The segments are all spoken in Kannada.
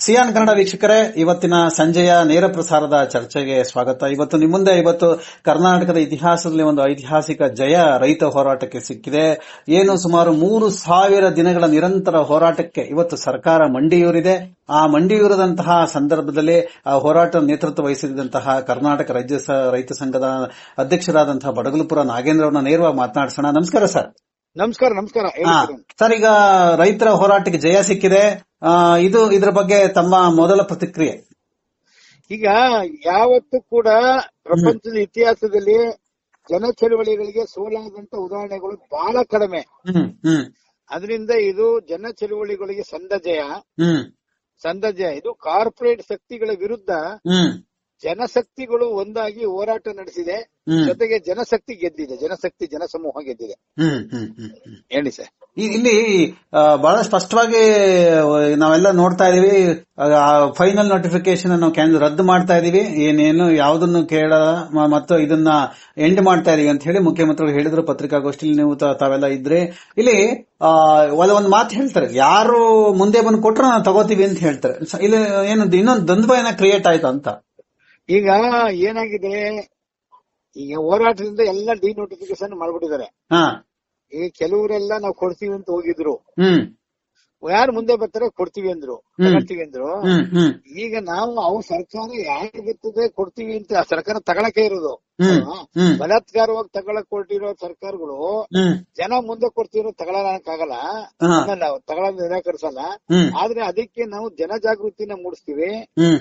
ಸಿಯಾನ್ ಕನ್ನಡ ವೀಕ್ಷಕರೇ ಇವತ್ತಿನ ಸಂಜೆಯ ನೇರ ಪ್ರಸಾರದ ಚರ್ಚೆಗೆ ಸ್ವಾಗತ. ಇವತ್ತು ನಿಮ್ಮ ಮುಂದೆ ಇವತ್ತು ಕರ್ನಾಟಕದ ಇತಿಹಾಸದಲ್ಲಿ ಒಂದು ಐತಿಹಾಸಿಕ ಜಯ ರೈತ ಹೋರಾಟಕ್ಕೆ ಸಿಕ್ಕಿದೆ. ಏನು ಸುಮಾರು ಮೂರು ಸಾವಿರ ದಿನಗಳ ನಿರಂತರ ಹೋರಾಟಕ್ಕೆ ಇವತ್ತು ಸರ್ಕಾರ ಮಂಡಿಯೂರಿದೆ. ಆ ಮಂಡಿಯೂರದಂತಹ ಸಂದರ್ಭದಲ್ಲಿ ಆ ಹೋರಾಟ ನೇತೃತ್ವ ವಹಿಸಿದಂತಹ ಕರ್ನಾಟಕ ರಾಜ್ಯ ರೈತ ಸಂಘದ ಅಧ್ಯಕ್ಷರಾದಂತಹ ಬಡಗಲಪುರ ನಾಗೇಂದ್ರ ಅವರನ್ನ ನೇರವಾಗಿ ಮಾತನಾಡಿಸೋಣ. ನಮಸ್ಕಾರ ಸರ್. ನಮಸ್ಕಾರ ನಮಸ್ಕಾರ. ಸರ್. ಈಗ ರೈತರ ಹೋರಾಟಕ್ಕೆ ಜಯ ಸಿಕ್ಕಿದೆ. ಇದು ಇದರ ಬಗ್ಗೆ ತಮ್ಮ ಮೊದಲ ಪ್ರತಿಕ್ರಿಯೆ. ಈಗ ಯಾವತ್ತು ಕೂಡ ಪ್ರಪಂಚದ ಇತಿಹಾಸದಲ್ಲಿ ಜನ ಚಳವಳಿಗಳಿಗೆ ಸೋಲಾದಂತ ಉದಾಹರಣೆಗಳು ಬಹಳ ಕಡಿಮೆ. ಅದರಿಂದ ಇದು ಜನ ಚಳವಳಿಗಳಿಗೆ ಸಂದ ಜಯ. ಹ್ಮ್. ಸಂದ ಜಯ. ಇದು ಕಾರ್ಪೊರೇಟ್ ಶಕ್ತಿಗಳ ವಿರುದ್ಧ ಜನಶಕ್ತಿಗಳು ಒಂದಾಗಿ ಹೋರಾಟ ನಡೆಸಿದೆ. ಜೊತೆಗೆ ಜನಶಕ್ತಿ ಗೆದ್ದಿದೆ. ಜನಶಕ್ತಿ ಜನಸಮೂಹ ಗೆದ್ದಿದೆ. ಹ್ಮ್ ಹ್ಮ್ ಹ್ಮ್ ಹ್ಮ್. ಹೇಳಿ ಸರ್. ಇಲ್ಲಿ ಬಹಳ ಸ್ಪಷ್ಟವಾಗಿ ನಾವೆಲ್ಲ ನೋಡ್ತಾ ಇದೀವಿ. ಫೈನಲ್ ನೋಟಿಫಿಕೇಶನ್ ಅನ್ನು ಕ್ಯಾನ್ಸಲ್ ರದ್ದು ಮಾಡ್ತಾ ಇದೀವಿ. ಏನೇನು ಯಾವುದನ್ನು ಕೇಳ ಮತ್ತು ಇದನ್ನ ಎಂಡ್ ಮಾಡ್ತಾ ಇದೀವಿ ಅಂತ ಹೇಳಿ ಮುಖ್ಯಮಂತ್ರಿಗಳು ಹೇಳಿದ್ರು. ಪತ್ರಿಕಾಗೋಷ್ಠಿಯಲ್ಲಿ ನೀವು ತಾವೆಲ್ಲ ಇದ್ರೆ. ಇಲ್ಲಿ ಒಂದ್ ಒಂದ್ ಮಾತು ಹೇಳ್ತಾರೆ. ಯಾರು ಮುಂದೆ ಬಂದು ಕೊಟ್ರು ನಾವು ತಗೋತೀವಿ ಅಂತ ಹೇಳ್ತಾರೆ. ಇಲ್ಲಿ ಏನು ಇನ್ನೊಂದು ದ್ವಂದ್ವ ಏನ ಕ್ರಿಯೇಟ್ ಆಯ್ತು ಅಂತ. ಈಗ ಏನಾಗಿದೆ? ಈಗ ಹೋರಾಟದಿಂದ ಎಲ್ಲ ಡಿನೋಟಿಫಿಕೇಶನ್ ಮಾಡ್ಬಿಟ್ಟಿದ್ದಾರೆ. ಹಾ. ಈಗ ಕೆಲವರೆಲ್ಲ ನಾವು ಕೊಡ್ತೀವಿ ಅಂತ ಹೋಗಿದ್ರು. ಯಾರು ಮುಂದೆ ಬರ್ತಾರೆ ಕೊಡ್ತೀವಿ ಅಂದ್ರು ಕೊಡ್ತೀವಿ ತಗೊಳ್ತೀವಿ ಅಂದ್ರು. ಈಗ ನಾವು ಅವ್ ಸರ್ಕಾರ ಯಾರು ಬರ್ತದೆ ಕೊಡ್ತೀವಿ ಅಂತ ಸರ್ಕಾರ ತಗೊಳಕೆ ಇರೋದು. ಬಲಾತ್ಕಾರವಾಗಿ ತಗೊಳಕ್ ಕೊಟ್ಟಿರೋ ಸರ್ಕಾರಗಳು ಜನ ಮುಂದೆ ಕೊಡ್ತಿರೋ ತಗೊಳಕ್ಕಾಗಲ್ಲ. ತಗೊಳಕ್ ನಿರಾಕರಿಸಲ್ಲ. ಆದ್ರೆ ಅದಕ್ಕೆ ನಾವು ಜನ ಜಾಗೃತಿನ ಮೂಡಿಸ್ತೀವಿ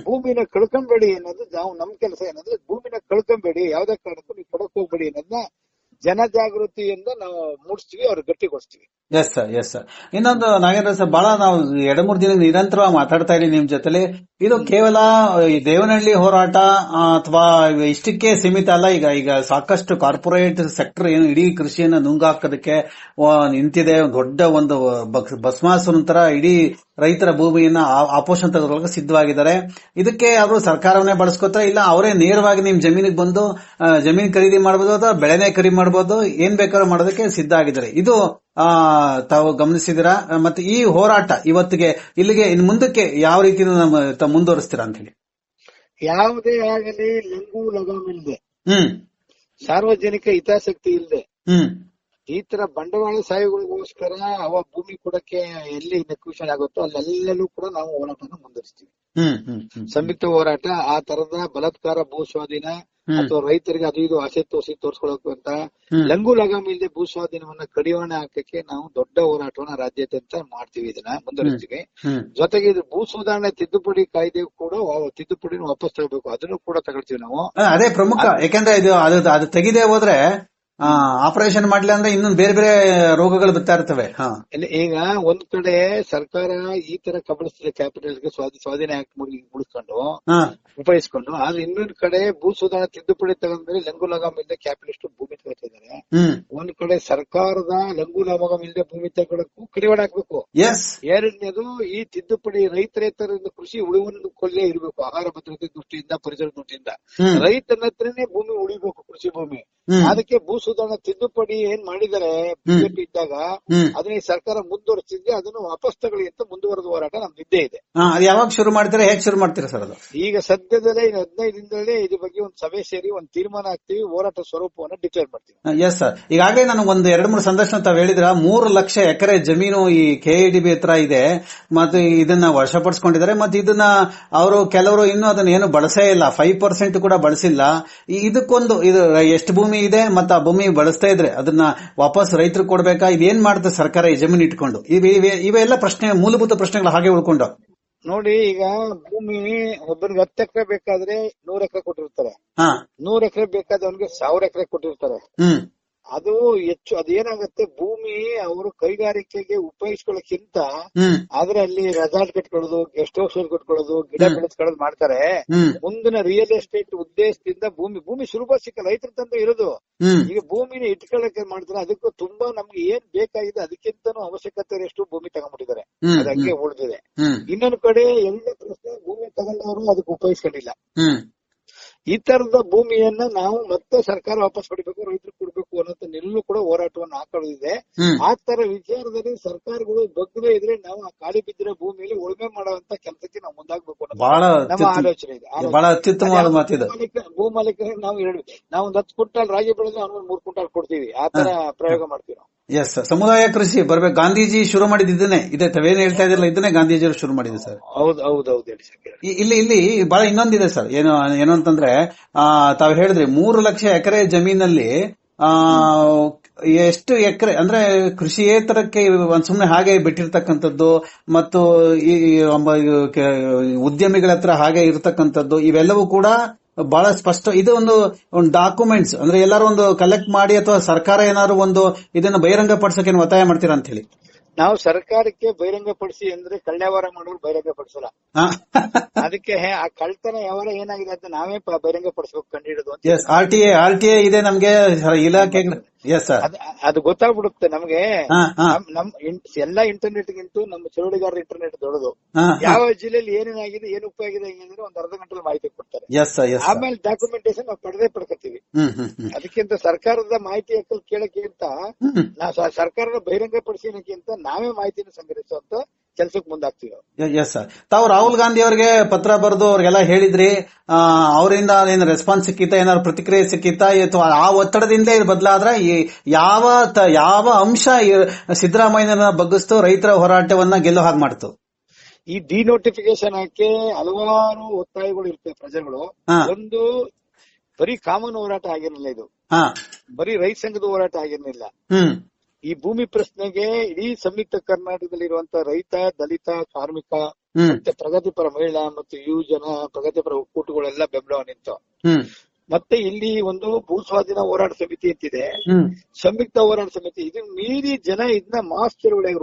ಭೂಮಿನ ಕಳ್ಕೊಂಬೇಡಿ ಅನ್ನೋದು ನಾವು ನಮ್ ಕೆಲಸ ಏನಂದ್ರೆ ಭೂಮಿನ ಕಳ್ಕೊಂಬೇಡಿ. ಯಾವ್ದೇ ಕಾರಣಕ್ಕೂ ನೀವು ಕೊಡಕ್ ಹೋಗ್ಬೇಡಿ ಅನ್ನೋದನ್ನ ಜನಜಾಗೃತಿಯಿಂದ ನಾವು ಮೂಡಿಸ್ತೀವಿ ಅವ್ರ ಗಟ್ಟಿಗೊಳಿಸ್ತೀವಿ ಎಸ್ ಸರ್ ಎಸ್ ಸರ್ ಇನ್ನೊಂದು ನಾಗೇಂದ್ರ ಸರ್ ಬಹಳ ನಾವು ಎರಡು ಮೂರು ದಿನ ನಿರಂತರವಾಗಿ ಮಾತಾಡ್ತಾ ಇದೀವಿ ನಿಮ್ ಜೊತೆಲಿ. ಇದು ಕೇವಲ ಈ ದೇವನಹಳ್ಳಿ ಹೋರಾಟ ಅಥವಾ ಇಷ್ಟಕ್ಕೆ ಸೀಮಿತ ಅಲ್ಲ. ಈಗ ಈಗ ಸಾಕಷ್ಟು ಕಾರ್ಪೊರೇಟ್ ಸೆಕ್ಟರ್ ಏನು ಇಡೀ ಕೃಷಿಯನ್ನ ನುಂಗಾಕೋದಕ್ಕೆ ನಿಂತಿದೆ. ದೊಡ್ಡ ಒಂದು ಬಸ್ಮಾಸ್ ನಂತರ ತರ ಇಡೀ ರೈತರ ಭೂಮಿಯನ್ನ ಆಪೋಷಣ ತೆಗೆದುಕೊಳ್ಳಕ್ಕೆ ಸಿದ್ಧವಾಗಿದ್ದಾರೆ. ಇದಕ್ಕೆ ಅವರು ಸರ್ಕಾರವನ್ನೇ ಬಳಸ್ಕೊತಾರೆ ಇಲ್ಲ ಅವರೇ ನೇರವಾಗಿ ನಿಮ್ ಜಮೀನಿಗೆ ಬಂದು ಜಮೀನ್ ಖರೀದಿ ಮಾಡಬಹುದು ಅಥವಾ ಬೆಳೆನೇ ಖರೀದಿ ಮಾಡಬಹುದು ಏನ್ ಬೇಕಾದ್ರೂ ಮಾಡೋದಕ್ಕೆ ಸಿದ್ಧ ಆಗಿದ್ದಾರೆ. ಇದು ಆ ತಾವು ಗಮನಿಸಿದಿರಾ ಮತ್ತೆ ಈ ಹೋರಾಟ ಇವತ್ತಿಗೆ ಇಲ್ಲಿಗೆ ಇನ್ ಮುಂದಕ್ಕೆ ಯಾವ ರೀತಿ ಮುಂದುವರಿಸ್ತೀರಾ ಅಂತ ಹೇಳಿ. ಯಾವುದೇ ಆಗಲಿ ಲಂಗು ಲಗಾಮ್ ಇಲ್ಲದೆ ಹ್ಮ್. ಸಾರ್ವಜನಿಕ ಹಿತಾಸಕ್ತಿ ಇಲ್ಲದೆ ಹ್ಮ್. ಈ ತರ ಬಂಡವಾಳ ಸಾಹಿಗಳಿಗೋಸ್ಕರ ಅವ ಭೂಮಿ ಕೊಡಕ್ಕೆ ಎಲ್ಲಿ ನೆಕ್ವಿಷನ್ ಆಗುತ್ತೋ ಅಲ್ಲೆಲ್ಲೂ ಕೂಡ ನಾವು ಹೋರಾಟನ ಮುಂದುವರಿಸ್ತೀವಿ. ಸಂಯುಕ್ತ ಹೋರಾಟ ಆ ತರದ ಬಲತ್ಕಾರ ಭೂ ಸ್ವಾಧೀನ ಅಥವಾ ರೈತರಿಗೆ ಅದು ಇದು ಆಸೆ ತೋರಿಸಿ ತೋರಿಸ್ಕೊಳಕ್ ಅಂತ ಲಂಗು ಲಗಾಮ್ ಇಲ್ಲದೆ ಭೂ ಸ್ವಾಧೀನವನ್ನ ಕಡಿವಾಣ ಹಾಕಕ್ಕೆ ನಾವು ದೊಡ್ಡ ಹೋರಾಟವನ್ನ ರಾಜ್ಯಾದ್ಯಂತ ಮಾಡ್ತೀವಿ ಇದನ್ನ ಮುಂದುವರಿಸ್ತೀವಿ. ಜೊತೆಗೆ ಇದು ಭೂ ಸುಧಾರಣೆ ತಿದ್ದುಪಡಿ ಕಾಯ್ದೆ ಕೂಡ ತಿದ್ದುಪಡಿನ ವಾಪಸ್ ತಗೋಬೇಕು. ಅದನ್ನು ಕೂಡ ತಗೊಳ್ತೀವಿ ನಾವು. ಅದೇ ಪ್ರಮುಖ. ಯಾಕಂದ್ರೆ ಇದು ಅದು ತೆಗೆದೇ ಹೋದ್ರೆ ಆಪರೇಷನ್ ಮಾಡ್ಲಿ ಅಂದ್ರೆ ಇನ್ನೊಂದು ಬೇರೆ ಬೇರೆ ರೋಗಗಳು ಬರ್ತಾ ಇರ್ತವೆ. ಹಾ. ಈಗ ಒಂದ್ ಕಡೆ ಸರ್ಕಾರ ಈ ತರ ಕಬಳಿಸ್ತದೆ ಕ್ಯಾಪಿಟಲ್ ಸ್ವಾಧೀನ ಸ್ವಾಧೀನ ಆಕ್ಟ್ ಮುಗಿಸ್ಕೊಂಡು ಉಪಯೋಗಿಸಿಕೊಂಡು ಆದ್ರೆ ಇನ್ನೊಂದ್ ಕಡೆ ಭೂ ಸುಧಾರಣೆ ತಿದ್ದುಪಡಿ ತಗೊಂಡ್ಮೇಲೆ ಲಂಗು ಲಗಾಮ್ ಇಲ್ಲದೆ ಕ್ಯಾಪಿಟಲಿಸ್ಟ್ ಭೂಮಿ ತಗೋತಿದ್ದಾರೆ. ಒಂದ್ ಕಡೆ ಸರ್ಕಾರದ ಲಂಗು ಲಗಾಮ್ ಇಲ್ಲದೆ ಭೂಮಿ ತಗೊಳಕ್ಕೂ ಕಡಿವಾಣ ಹಾಕ್ಬೇಕು. ಎಸ್ ಎರಡನೇದು ಈ ತಿದ್ದುಪಡಿ ರೈತರೇತರ ಕೃಷಿ ಉಳಿವನ್ನು ಕೊಲ್ಲೇ ಇರಬೇಕು ಆಹಾರ ಭದ್ರತೆ ದೃಷ್ಟಿಯಿಂದ ಪರಿಸರ ದೃಷ್ಟಿಯಿಂದ. ರೈತನ ಹತ್ರನೇ ಭೂಮಿ ಉಳಿಬೇಕು ಕೃಷಿ ಭೂಮಿ. ಅದಕ್ಕೆ ಭೂ ಸುಧಾರಣಾ ತಿದ್ದುಪಡಿ ಏನ್ ಮಾಡಿದ್ದಾರೆ ಬಿಜೆಪಿ ಇದ್ದಾಗ ಅದನ್ನ ಈ ಸರ್ಕಾರ ಮುಂದುವರಿಸಿದ್ರೆ ಅದನ್ನು ವಾಪಸ್ ತಗೊಳ್ಳಿ ಅಂತ ಮುಂದುವರೆದ ಹೋರಾಟ ನಮ್ದು ಇದ್ದೇ ಇದೆ. ಅದು ಯಾವಾಗ ಶುರು ಮಾಡ್ತೀರಾ ಹೇಗೆ ಶುರು ಮಾಡ್ತೀರಾ ಸರ್ ಅದು? ಈಗ ಸದ್ಯದಲ್ಲೇ ಇನ್ನು ಹದಿನೈದು ದಿನದಲ್ಲೇ ಇದ್ರ ಬಗ್ಗೆ ಒಂದು ಸಭೆ ಸೇರಿ ಒಂದು ತೀರ್ಮಾನ ಹಾಕ್ತಿವಿ ಹೋರಾಟ ಸ್ವರೂಪವನ್ನು ಡಿಕ್ಲೇರ್ ಮಾಡ್ತೀವಿ. ಎಸ್ ಸರ್ ಈಗಾಗಲೇ ನಾನು ಒಂದು ಎರಡು ಮೂರು ಸಂದರ್ಶನ ತಾವು ಹೇಳಿದ್ರ ಮೂರು ಲಕ್ಷ ಎಕರೆ ಜಮೀನು ಈ ಕೆಎಡಿಬಿ ಹತ್ರ ಇದೆ ಮತ್ತೆ ಇದನ್ನ ವಶಪಡಿಸಿಕೊಂಡಿದ್ದಾರೆ ಮತ್ತೆ ಇದನ್ನ ಅವರು ಕೆಲವರು ಇನ್ನೂ ಅದನ್ನ ಏನು ಬಳಸೇ ಇಲ್ಲ ಫೈವ್ ಪರ್ಸೆಂಟ್ ಕೂಡ ಬಳಸಿಲ್ಲ. ಇದಕ್ಕೊಂದು ಇದು ಎಷ್ಟು ಭೂಮಿ ಇದೆ ಮತ್ತೆ ಆ ಭೂಮಿ ಬಳಸ್ತಾ ಇದ್ರೆ ಅದನ್ನ ವಾಪಸ್ ರೈತರು ಕೊಡ್ಬೇಕಾ? ಇದೇನ್ ಮಾಡುತ್ತೆ ಸರ್ಕಾರ ಈ ಜಮೀನು ಇಟ್ಕೊಂಡು? ಇವೆ- ಇವೆ- ಇವೆಲ್ಲ ಪ್ರಶ್ನೆ ಮೂಲಭೂತ ಪ್ರಶ್ನೆಗಳು ಹಾಗೆ ಉಳ್ಕೊಂಡು. ನೋಡಿ ಈಗ ಭೂಮಿ ಒಬ್ಬನಿಗೆ ಹತ್ತು ಎಕರೆ ಬೇಕಾದ್ರೆ ನೂರ್ ಎಕರೆ ಕೊಟ್ಟಿರ್ತಾರೆ. ಹಾ. ನೂರ್ ಎಕರೆ ಬೇಕಾದವನಿಗೆ ಸಾವಿರ ಎಕರೆ ಕೊಟ್ಟಿರ್ತಾರೆ. ಹ್ಮ್. ಅದು ಹೆಚ್ಚು ಅದೇನಾಗತ್ತೆ ಭೂಮಿ ಅವರು ಕೈಗಾರಿಕೆಗೆ ಉಪಯೋಗಿಸ್ಕೊಳಕ್ಕಿಂತ ಆದ್ರೆ ಅಲ್ಲಿ ರೆಸಾರ್ಟ್ ಕಟ್ಕೊಳ್ಳೋದು ಗೆಸ್ಟ್ ಹೌಸ್ ಕಟ್ಕೊಳ್ಳೋದು ಗಿಡ. ಬೆಳೆಸ್ಕೊಳ್ಳೋದು ಮಾಡ್ತಾರೆ. ಮುಂದಿನ ರಿಯಲ್ ಎಸ್ಟೇಟ್ ಉದ್ದೇಶದಿಂದ ಭೂಮಿ ಭೂಮಿ ಸುಲಭ ಸಿಕ್ಕ ರೈತರ ತಂದೆ ಇರೋದು. ಈಗ ಭೂಮಿನ ಇಟ್ಕೊಳ್ಳಕ್ಕೆ ಮಾಡ್ತಾರೆ ಅದಕ್ಕೂ ತುಂಬಾ ನಮ್ಗೆ ಏನ್ ಬೇಕಾಗಿದೆ ಅದಕ್ಕಿಂತನೂ ಅವಶ್ಯಕತೆ ಎಷ್ಟು ಭೂಮಿ ತಗೊಂಡ್ಬಿಟ್ಟಿದ್ದಾರೆ. ಅದಕ್ಕೆ ಅದು ಹಂಗೆ ಉಳಿದಿದೆ. ಇನ್ನೊಂದು ಕಡೆ ಎಲ್ಲ ಪ್ರಶ್ನೆ ಭೂಮಿ ತಗೊಂಡವರು ಅದಕ್ಕೆ ಉಪಯೋಗಿಸ್ಕೊಂಡಿಲ್ಲ. ಈ ತರದ ಭೂಮಿಯನ್ನ ನಾವು ಮತ್ತೆ ಸರ್ಕಾರ ವಾಪಸ್ ಪಡಿಬೇಕು ರೈತರು ಕೊಡ್ಬೇಕು ಅನ್ನೋ ನಿಲ್ಲೂ ಕೂಡ ಹೋರಾಟವನ್ನು ಹಾಕೊಳ್ಳೋದಿದೆ ಆ ತರ ವಿಚಾರದಲ್ಲಿ ಸರ್ಕಾರಗಳು ಬಗ್ಗದೇ ಇದ್ರೆ ನಾವು ಆ ಖಾಲಿ ಬಿದ್ದಿರೋ ಭೂಮಿಯಲ್ಲಿ ಉಳುಮೆ ಮಾಡುವಂತ ಕೆಲಸಕ್ಕೆ ನಾವು ಮುಂದಾಗ್ಬೇಕು ನಮ್ಮ ಆಲೋಚನೆ ಇದೆ. ಭೂ ಭೂಮಾಲೀಕರಿಗೆ ನಾವು ಎರಡು ನಾವು ಒಂದ್ ಹತ್ತು ಕ್ವಿಂಟಾಲ್ ರಾಗಿ ಬೆಳೆದ್ರೆ ಅವ್ನು ಮೂರ್ ಕ್ವಿಂಟಾಲ್ ಕೊಡ್ತೀವಿ. ಆ ತರ ಪ್ರಯೋಗ ಮಾಡ್ತೀವಿ ನಾವು. ಎಸ್ ಸರ್ ಸಮುದಾಯ ಕೃಷಿ ಬರ್ಬೇಕು ಗಾಂಧೀಜಿ ಶುರು ಮಾಡಿದ ಇದನ್ನೇ. ಇದೆ ಏನು ಹೇಳ್ತಾ ಇದ್ರಲ್ಲ ಇದನ್ನೇ ಗಾಂಧೀಜಿಯವರು ಶುರು ಮಾಡಿದ್ರು ಸರ್ ಹೌದು ಹೌದು ಹೌದು ಹೇಳಿ ಸರ್ ಇಲ್ಲಿ ಇಲ್ಲಿ ಬಹಳ ಇನ್ನೊಂದಿದೆ ಸರ್ ಏನು ಏನು ಅಂತಂದ್ರೆ ಆ ತಾವ್ ಹೇಳಿದ್ರಿ ಮೂರು ಲಕ್ಷ ಎಕರೆ ಜಮೀನಲ್ಲಿ ಆ ಎಷ್ಟು ಎಕರೆ ಅಂದ್ರೆ ಕೃಷಿಯೇತರಕ್ಕೆ ಒಂದ್ ಸುಮ್ನೆ ಹಾಗೆ ಬಿಟ್ಟಿರ್ತಕ್ಕಂಥದ್ದು ಮತ್ತು ಈ ಉದ್ಯಮಿಗಳ ಹತ್ರ ಹಾಗೆ ಇರತಕ್ಕಂಥದ್ದು ಇವೆಲ್ಲವೂ ಕೂಡ ಬಹಳ ಸ್ಪಷ್ಟ. ಇದು ಒಂದು ಒಂದು ಡಾಕ್ಯುಮೆಂಟ್ಸ್ ಅಂದ್ರೆ ಎಲ್ಲರೂ ಒಂದು ಕಲೆಕ್ಟ್ ಮಾಡಿ ಅಥವಾ ಸರ್ಕಾರ ಏನಾದ್ರು ಒಂದು ಇದನ್ನ ಬಹಿರಂಗ ಪಡಿಸೋಕೆ ಒತ್ತಾಯ ಮಾಡ್ತೀರಾ ಅಂತ ಹೇಳಿ ನಾವು ಸರ್ಕಾರಕ್ಕೆ ಬಹಿರಂಗ ಪಡಿಸಿ ಅಂದ್ರೆ ಕಳ್ಳೆವಾರ ಮಾಡೋರು ಬಹಿರಂಗ ಪಡಿಸಲ್ಲ ಅದಕ್ಕೆ ಆ ಕಳ್ತನ ಯಾವಾಗ ಏನಾಗಿದೆ ಅಂತ ನಾವೇ ಬಹಿರಂಗ ಪಡಿಸ್ಬೇಕು ಕಂಡು ಹಿಡಿದು S R T A R T A ಇದೆ ನಮ್ಗೆ ಇಲಾಖೆ ಅದ್- ಗೊತ್ತಾಗ್ಬಿಡುತ್ತೆ ನಮ್ಗೆ. ನಮ್ ಎಲ್ಲಾ ಇಂಟರ್ನೆಟ್ ಗಿಂತ ನಮ್ಮ ಚಳುವಳಿಗಾರ ಇಂಟರ್ನೆಟ್ ದೊಡ್ಡದು. ಯಾವ ಜಿಲ್ಲೆಯಲ್ಲಿ ಏನೇನಾಗಿದೆ ಏನ್ ಉಪಯೋಗ ಹೆಂಗಿದ್ರೆ ಒಂದ್ ಅರ್ಧ ಗಂಟೆ ಮಾಹಿತಿ ಕೊಡ್ತಾರೆ. ಆಮೇಲೆ ಡಾಕ್ಯುಮೆಂಟೇಶನ್ ನಾವು ಪಡೆದೇ ಪಡ್ಕೊತೀವಿ ಅದಕ್ಕಿಂತ ಸರ್ಕಾರದ ಮಾಹಿತಿ ಹಕ್ಕಲ್ ಕೇಳಕ್ಕಿಂತ ಸರ್ಕಾರದ ಬಹಿರಂಗ ಪಡಿಸೋಣಕ್ಕಿಂತ ನಾವೇ ಮಾಹಿತಿನ ಸಂಗ್ರಹಿಸುವಂತ ಕೆಲ್ಸಕ್ಕೆ ಮುಂದಾಗ್ತೀವಿ. ಎಸ್ ಸರ್ ತಾವು ರಾಹುಲ್ ಗಾಂಧಿ ಅವರಿಗೆ ಪತ್ರ ಬರೆದು ಅವ್ರಿಗೆಲ್ಲ ಹೇಳಿದ್ರಿ ಅವರಿಂದ ಏನು ರೆಸ್ಪಾನ್ಸ್ ಸಿಕ್ಕಿತ್ತ ಏನಾದ್ರು ಪ್ರತಿಕ್ರಿಯೆ ಸಿಕ್ಕಿತ್ತ ಅಥವಾ ಆ ಒತ್ತಡದಿಂದ ಇದು ಬದಲಾದ್ರೆ ಈ ಯಾವ ಯಾವ ಅಂಶ ಸಿದ್ದರಾಮಯ್ಯನ ಬಗ್ಗಿಸ್ತು ರೈತರ ಹೋರಾಟವನ್ನ ಗೆಲ್ಲೋ ಹಾಗೆ ಮಾಡ್ತು? ಈ ಡಿನೋಟಿಫಿಕೇಶನ್ ಹಾಕಿ ಹಲವಾರು ಒತ್ತಾಯಗಳು ಇರ್ತವೆ ಪ್ರಜೆಗಳು. ಒಂದು ಬರೀ ಕಾಮನ್ ಹೋರಾಟ ಆಗಿರಲಿಲ್ಲ ಇದು. ಹಾ. ಬರೀ ರೈತ ಸಂಘದ ಹೋರಾಟ ಆಗಿರಲಿಲ್ಲ. ಹ್ಮ್. ಈ ಭೂಮಿ ಪ್ರಶ್ನೆಗೆ ಇಡೀ ಸಂಯುಕ್ತ ಕರ್ನಾಟಕದಲ್ಲಿರುವಂತ ರೈತ ದಲಿತ ಕಾರ್ಮಿಕ ಮತ್ತೆ ಪ್ರಗತಿಪರ ಮಹಿಳಾ ಮತ್ತು ಯುವಜನ ಪ್ರಗತಿಪರ ಒಕ್ಕೂಟಗಳೆಲ್ಲ ಬೆಂಬಲ ನಿಂತು. ಮತ್ತೆ ಇಲ್ಲಿ ಒಂದು ಭೂ ಸ್ವಾಧೀನ ಹೋರಾಟ ಸಮಿತಿ ಅಂತಿದೆ. ಸಂಯುಕ್ತ ಹೋರಾಟ ಸಮಿತಿ. ಇದು ಮೀರಿ ಜನ ಇದನ್ನ ಮಾಸ್ ಚಳುವಳಿಯಾಗಿ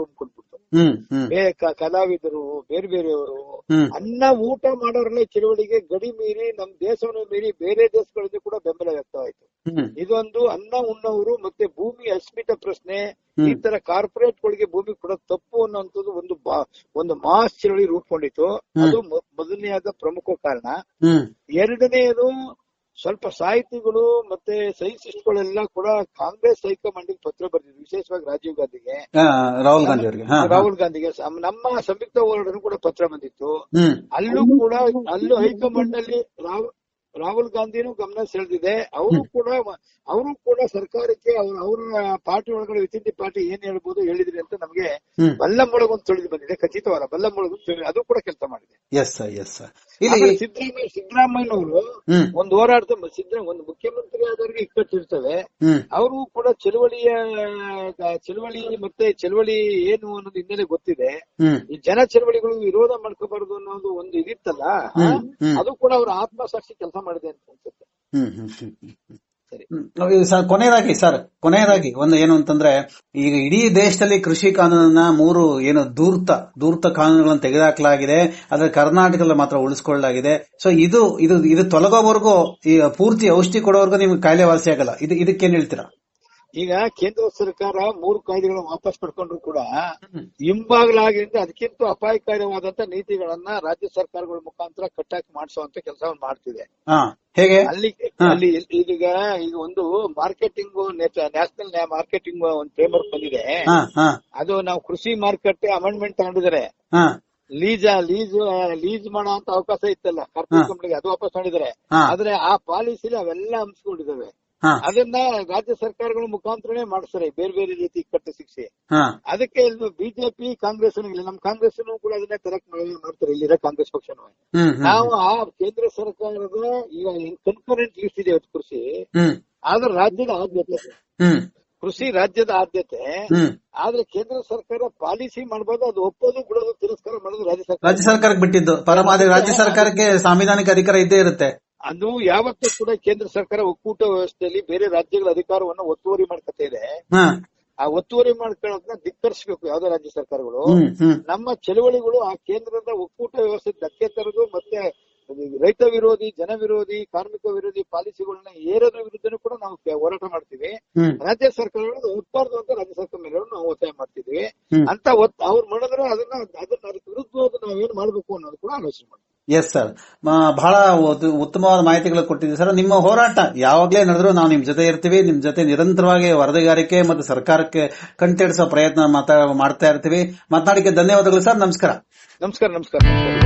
ಕಲಾವಿದರು ಬೇರೆ ಬೇರೆಯವರು ಅನ್ನ ಊಟ ಮಾಡೋರಲ್ಲೇ ಚಳವಳಿಗೆ ಗಡಿ ಮೀರಿ ನಮ್ ದೇಶವನ್ನು ಮೀರಿ ಬೇರೆ ದೇಶಗಳಿಂದ ಕೂಡ ಬೆಂಬಲ ವ್ಯಕ್ತವಾಯಿತು. ಇದೊಂದು ಅನ್ನ ಉಣ್ಣವರು ಮತ್ತೆ ಭೂಮಿ ಅಸ್ಮಿತ ಪ್ರಶ್ನೆ. ಈ ತರ ಕಾರ್ಪೊರೇಟ್ ಗಳಿಗೆ ಭೂಮಿ ಕೊಡೋದು ತಪ್ಪು ಅನ್ನೋದು ಒಂದು ಒಂದು ಮಾಸ್ ಚಳವಳಿ ರೂಪುಗೊಂಡಿತ್ತು. ಅದು ಮೊದಲನೇ ಮೊದಲನೆಯಾದ ಪ್ರಮುಖ ಕಾರಣ. ಎರಡನೆಯದು ಸ್ವಲ್ಪ ಸಾಹಿತಿಗಳು ಮತ್ತೆ ಸೈನ್ಸಿಸ್ಟ್ಗಳೆಲ್ಲ ಕೂಡ ಕಾಂಗ್ರೆಸ್ ಹೈಕಮಾಂಡ್ ಪತ್ರ ಬರೆದಿದ್ರು ವಿಶೇಷವಾಗಿ ರಾಜೀವ್ ಗಾಂಧಿಗೆ. ರಾಹುಲ್ ಗಾಂಧಿ ಅವರಿಗೆ. ರಾಹುಲ್ ಗಾಂಧಿಗೆ ನಮ್ಮ ಸಂಯುಕ್ತ ಹೋರಾಟನು ಕೂಡ ಪತ್ರ ಬಂದಿತ್ತು. ಅಲ್ಲೂ ಕೂಡ ಅಲ್ಲೂ ಹೈಕಮಾಂಡ್ ಅಲ್ಲಿ ರಾಹುಲ್ ಗಾಂಧಿನೂ ಗಮನ ಸೆಳೆದಿದೆ. ಅವರು ಕೂಡ ಅವರು ಕೂಡ ಸರ್ಕಾರಕ್ಕೆ ಅವ್ರ ಅವ್ರ ಪಾರ್ಟಿ ಒಳಗಡೆ ವಿತ್ ದಿ ಪಾರ್ಟಿ ಏನ್ ಹೇಳ್ಬೋದು ಹೇಳಿದ್ರಿ ಅಂತ ನಮಗೆ ಹ್ಮ್. ಬಲ್ಲಂಬೊಳಗೊಂದು ತಿಳಿದು ಬಂದಿದೆ. ಖಚಿತವಾದ ತಿಳಿದು ಅದು ಕೂಡ ಕೆಲಸ ಮಾಡಿದೆ. ಸಿದ್ದರಾಮಯ್ಯ ಸಿದ್ದರಾಮಯ್ಯನವರು ಒಂದು ಹೋರಾಟದ ಸಿದ್ದರ ಒಂದು ಮುಖ್ಯಮಂತ್ರಿ ಆದವರಿಗೆ ಇಕ್ಕಟ್ಟಿರ್ತವೆ ಅವರು ಕೂಡ ಚಳವಳಿಯ ಚಳವಳಿ ಮತ್ತೆ ಚಳವಳಿ ಏನು ಅನ್ನೋದು ಹಿನ್ನೆಲೆ ಗೊತ್ತಿದೆ. ಈ ಜನ ಚಳವಳಿಗಳು ವಿರೋಧ ಮಾಡ್ಕೋಬಾರದು ಅನ್ನೋದು ಒಂದು ಇದಿತ್ತಲ್ಲ. ಅದು ಕೂಡ ಅವ್ರ ಆತ್ಮಸಾಕ್ಷಿ ಕೆಲಸ ಮಾಡಿದೆ ಅಂತ ಅನ್ಸುತ್ತೆ ಹ್ಮ್ ಹ್ಮ್ ಹ್ಮ್ ಹ್ಮ್ ಹ್ಮ್. ಸರಿ. ಹ್ಮ್. ಇದು ಸರ್ ಕೊನೆಯದಾಗಿ ಸರ್ ಕೊನೆಯದಾಗಿ ಒಂದು ಏನು ಅಂತಂದ್ರೆ ಈಗ ಇಡೀ ದೇಶದಲ್ಲಿ ಕೃಷಿ ಕಾನೂನನ್ನ ಮೂರು ಏನು ದೂರ್ತ ದೂರ್ತ ಕಾನೂನುಗಳನ್ನು ತೆಗೆದುಹಾಕಲಾಗಿದೆ ಆದ್ರೆ ಕರ್ನಾಟಕದಲ್ಲಿ ಮಾತ್ರ ಉಳಿಸ್ಕೊಳ್ಳಲಾಗಿದೆ ಸೊ ಇದು ಇದು ಇದು ತೊಲಗೋವರೆಗೂ ಈ ಪೂರ್ತಿ ಔಷಧಿ ಕೊಡೋವರೆಗೂ ನಿಮ್ಗೆ ಕಾಯಿಲೆ ವಾಸಿ ಆಗಲ್ಲ ಇದು ಇದಕ್ಕೇನ್ ಹೇಳ್ತೀರಾ ಈಗ ಕೇಂದ್ರ ಸರ್ಕಾರ ಮೂರು ಕಾಯ್ದೆಗಳು ವಾಪಸ್ ಪಡ್ಕೊಂಡ್ರು ಕೂಡ ಹಿಂಬಾಗಲಾಗಿಂದ ಅದಕ್ಕಿಂತ ಅಪಾಯಕಾರಿಯಾದಂತ ನೀತಿಗಳನ್ನ ರಾಜ್ಯ ಸರ್ಕಾರಗಳ ಮುಖಾಂತರ ಕಟ್ಟಾಕಿ ಮಾಡಿಸುವಂತ ಕೆಲಸವನ್ನು ಮಾಡ್ತಿದೆ. ಅಲ್ಲಿ ಅಲ್ಲಿ ಈಗ ಈಗ ಒಂದು ಮಾರ್ಕೆಟಿಂಗ್ ನ್ಯಾಷನಲ್ ಮಾರ್ಕೆಟಿಂಗ್ ಒಂದು ಫ್ರೇಮ್ವರ್ಕ್ ಬಂದಿದೆ. ಅದು ನಾವು ಕೃಷಿ ಮಾರುಕಟ್ಟೆ ಅಮೆಂಡ್ಮೆಂಟ್ ತಗೊಂಡಿದ್ದಾರೆ ಲೀಜ್ ಲೀಸ್ ಲೀಸ್ ಮಾಡೋ ಅಂತ ಅವಕಾಶ ಇತ್ತಲ್ಲ ಕಾರ್ಪೊರೇಟ್ ಕಂಪ್ನಿಗೆ ಅದು ವಾಪಸ್ ಮಾಡಿದ್ದಾರೆ ಹಾ. ಆದ್ರೆ ಆ ಪಾಲಿಸಿಲಿ ಅವೆಲ್ಲ ಅಂಶಗಳಿದಾವೆ ಹಾ ಅದನ್ನ ರಾಜ್ಯ ಸರ್ಕಾರಗಳ ಮುಖಾಂತರನೇ ಮಾಡಿಸ್ತಾರೆ ಬೇರೆ ಬೇರೆ ರೀತಿ ಕಟ್ಟು ಶಿಕ್ಷೆ. ಅದಕ್ಕೆ ಬಿಜೆಪಿ ಕಾಂಗ್ರೆಸ್ ಇಲ್ಲ ನಮ್ ಕಾಂಗ್ರೆಸ್ ಕೂಡ ಅದನ್ನೇ ಕರೆಕ್ಟ್ ಮಾಡ್ತಾರೆ ಇಲ್ಲಿರೋ ಕಾಂಗ್ರೆಸ್ ಪಕ್ಷನು. ನಾವು ಆ ಕೇಂದ್ರ ಸರ್ಕಾರದ ಈಗ ಕನ್ಕರೆಂಟ್ ಲಿಸ್ಟ್ ಇದೆ ಕೃಷಿ. ಆದ್ರೆ ರಾಜ್ಯದ ಆದ್ಯತೆ. ಕೃಷಿ ರಾಜ್ಯದ ಆದ್ಯತೆ. ಆದ್ರೆ ಕೇಂದ್ರ ಸರ್ಕಾರ ಪಾಲಿಸಿ ಮಾಡಬಹುದು ಅದು ಒಪ್ಪೋದು ಬಿಡೋದು ತಿರಸ್ಕಾರ ಮಾಡೋದು ರಾಜ್ಯ ಸರ್ಕಾರ. ರಾಜ್ಯ ಸರ್ಕಾರಕ್ಕೆ ಬಿಟ್ಟಿದ್ದು. ಪರಮಾದ ರಾಜ್ಯ ಸರ್ಕಾರಕ್ಕೆ ಸಾಂವಿಧಾನಿಕ ಅಧಿಕಾರ ಇದ್ದೇ ಇರುತ್ತೆ. ಅದು ಯಾವತ್ತೂ ಕೂಡ ಕೇಂದ್ರ ಸರ್ಕಾರ ಒಕ್ಕೂಟ ವ್ಯವಸ್ಥೆಯಲ್ಲಿ ಬೇರೆ ರಾಜ್ಯಗಳ ಅಧಿಕಾರವನ್ನು ಒತ್ತುವರಿ ಮಾಡ್ಕೊತಾ ಇದೆ. ಆ ಒತ್ತುವರಿ ಮಾಡ್ಕೊಳ್ಳೋದನ್ನ ಧಿಕ್ಕರಿಸಬೇಕು ಯಾವ್ದೋ ರಾಜ್ಯ ಸರ್ಕಾರಗಳು. ನಮ್ಮ ಚಳವಳಿಗಳು ಆ ಕೇಂದ್ರದ ಒಕ್ಕೂಟ ವ್ಯವಸ್ಥೆ ಧಕ್ಕೆ ತರದು ಮತ್ತೆ ರೈತ ವಿರೋಧಿ ಜನ ವಿರೋಧಿ ಕಾರ್ಮಿಕ ವಿರೋಧಿ ಪಾಲಿಸಿಗಳನ್ನ ಏರೋದ್ರ ವಿರುದ್ಧನೂ ಕೂಡ ನಾವು ಹೋರಾಟ ಮಾಡ್ತೀವಿ. ರಾಜ್ಯ ಸರ್ಕಾರಗಳು ಉತ್ಪಾದನೆ ಅಂತ ರಾಜ್ಯ ಸರ್ಕಾರ ಮೇಲೆ ನಾವು ಒತ್ತಾಯ ಮಾಡ್ತಿದ್ವಿ. ಅಂತ ಅವ್ರು ಮಾಡಿದ್ರೆ ಅದನ್ನ ಅದನ್ನ ಅದಕ್ಕೆ ವಿರುದ್ಧವಾಗಿ ನಾವೇನ್ ಮಾಡ್ಬೇಕು ಅನ್ನೋದು ಕೂಡ ಆಲೋಚನೆ ಮಾಡ್ತೀವಿ. ಎಸ್ ಸರ್ ಬಹಳ ಉತ್- ಉತ್ತಮವಾದ ಮಾಹಿತಿಗಳು ಕೊಟ್ಟಿದ್ದೀವಿ ಸರ್ ನಿಮ್ಮ ಹೋರಾಟ ಯಾವಾಗಲೇ ನಡೆದ್ರು ನಾವು ನಿಮ್ ಜೊತೆ ಇರ್ತೀವಿ, ನಿಮ್ ಜೊತೆ ನಿರಂತರವಾಗಿ ವರದಿಗಾರಿಕೆ ಮತ್ತು ಸರ್ಕಾರಕ್ಕೆ ಕಂಟೆಡಿಸೋ ಪ್ರಯತ್ನ ಮಾಡ್ತಾ ಇರ್ತೀವಿ. ಮಾತನಾಡಿಕೆ ಧನ್ಯವಾದಗಳು ಸರ್ ನಮಸ್ಕಾರ ನಮಸ್ಕಾರ ನಮಸ್ಕಾರ.